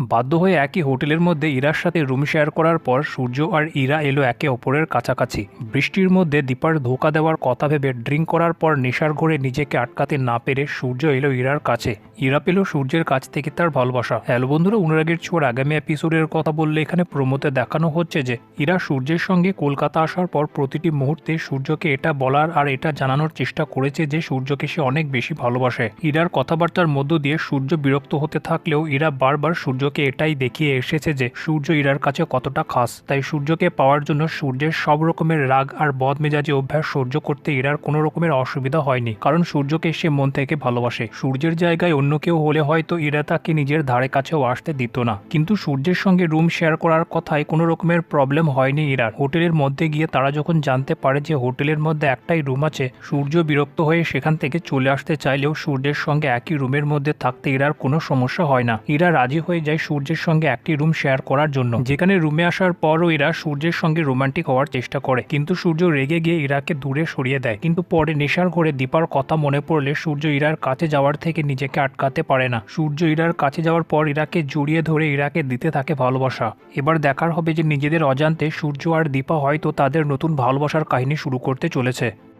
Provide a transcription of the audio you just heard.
বাধ্য হয়ে একই হোটেলের মধ্যে ইরার সাথে রুম শেয়ার করার পর সূর্য আর ইরা এলো একে অপরের কাছাকাছি। বৃষ্টির মধ্যে দীপার ধোকা দেওয়ার কথা ভেবে ড্রিঙ্ক করার পর নেশার ঘরে নিজেকে আটকাতে না পেরে সূর্য এলো ইরার কাছে। ইরা পেল সূর্যের কাছ থেকে তার ভালোবাসা। হ্যালো বন্ধুরা, অনুরাগের ছোঁয়ার আগামী এপিসোডের কথা বললে এখানে প্রমোতে দেখানো হচ্ছে যে, ইরা সূর্যের সঙ্গে কলকাতা আসার পর প্রতিটি মুহূর্তে সূর্যকে এটা বলার আর এটা জানানোর চেষ্টা করেছে যে সূর্যকে সে অনেক বেশি ভালোবাসে। ইরার কথাবার্তার মধ্য দিয়ে সূর্য বিরক্ত হতে থাকলেও ইরা বারবার সূর্যকে এটাই দেখিয়ে এসেছে যে সূর্য ইরার কাছে কতটা খাস। তাই সূর্যকে পাওয়ার জন্য সূর্যের সব রকমের রাগ আর বদমেজাজি অভ্যাস সহ্য করতে ইরার কোনো রকমের অসুবিধা হয়নি, কারণ সূর্যকে সে মন থেকে ভালোবাসে। সূর্যের জায়গায় অন্য কেউ হলে হয়তো ইরা তাকে নিজের ধারে কাছেও আসতে দিত না। কিন্তু সূর্যের সঙ্গে রুম শেয়ার করার কথায় কোনো রকমের প্রবলেম হয়নি ইরার। হোটেলের মধ্যে গিয়ে তারা যখন জানতে পারে যে হোটেলের মধ্যে একটাই রুম আছে, সূর্য বিরক্ত হয়ে সেখান থেকে চলে আসতে চাইলেও সূর্যের সঙ্গে একই রুমের মধ্যে থাকতে ইরার কোনো সমস্যা হয় না। ইরা রাজি হয়ে যায় সূর্যের সঙ্গে একটি রুম শেয়ার করার জন্য। যেখানে রুমে আসার পরও ইরা সূর্যের সঙ্গে রোমান্টিক হওয়ার চেষ্টা করে। কিন্তু সূর্য রেগে গিয়ে ইরাকে দূরে সরিয়ে দেয়। কিন্তু পরে নেশার ঘরে দীপার কথা মনে পড়লে সূর্য ইরার কাছে যাওয়ার থেকে নিজেকে আটকাতে পারে না। সূর্য ইরার কাছে যাওয়ার পর ইরাকে জড়িয়ে ধরে ইরাকে দিতে থাকে ভালোবাসা। এবার দেখার হবে যে নিজেদের অজান্তে সূর্য আর দীপা হয়তো তাদের নতুন ভালোবাসার কাহিনী শুরু করতে চলেছে।